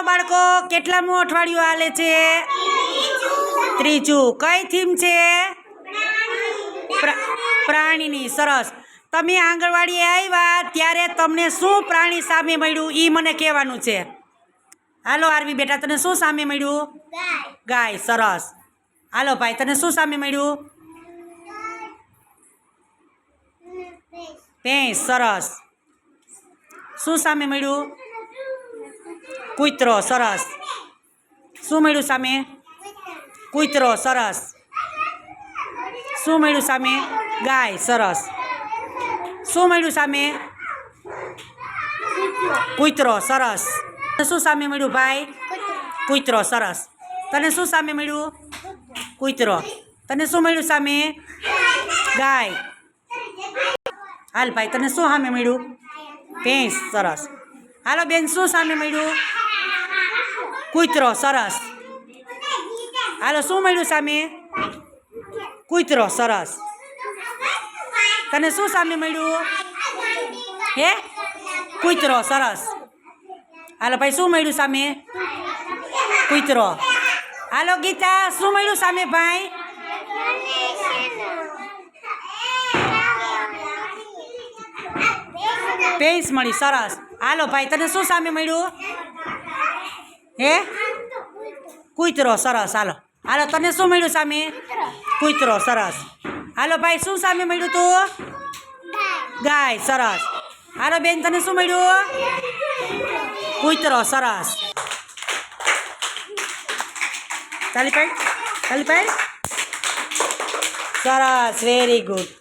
ચાલો બાળકો, કેટલામું અઠવાડિયું હાલે છે? ત્રીજું, કઈ થીમ છે? પ્રા- પ્રાણીની, સરસ. તમે આંગણવાડીએ આવ્યા ત્યારે તમને શું પ્રાણી સામે મળ્યું? એ મને કહેવાનું છે. હાલો, આરવી બેટા, તને શું સામે મળ્યું? ગાય, સરસ. હાલો, ભાઈ, તને શું સામે મળ્યું? ભેંસ. સરસ. શું સામે મળ્યું? કૂતરો સરસ. શું મળ્યું, સામે? કૂતરો સરસ. શું મળ્યું, સામે? ગાય, સરસ. શું મળ્યું, સામે? કૂતરો સરસ. શું સામે મળ્યું, ભાઈ? કૂતરો સરસ. તને શું સામે મળ્યું? કૂતરો તને શું મળ્યું, સામે? ગાય. હાલ, ભાઈ, તને શું સામે મળ્યું? ભેંસ, સરસ. હાલો, બેન, શું સામે મળ્યું? કૂતરો સરસ હાલો શું મળ્યું સામે કૂતરો સરસ તને શું સામે મળ્યું હે કૂતરો સરસ હાલો ભાઈ શું મળ્યું સામે કૂતરો હાલો ગીતા શું મળ્યું સામે ભાઈ ભેંસ મળી સરસ હાલો ભાઈ તને શું સામે મળ્યું હે? કૂતરો, સરસ. હાલો. હાલો, તને શું મળ્યું, સામે? કૂતરો, સરસ. હાલો, ભાઈ, શું સામે મળ્યું તું? ગાય, સરસ. હાલો, બેન, તને શું મળ્યું? કૂતરો, સરસ. ચાલી પાડ ચાલી પાડ સરસ વેરી ગુડ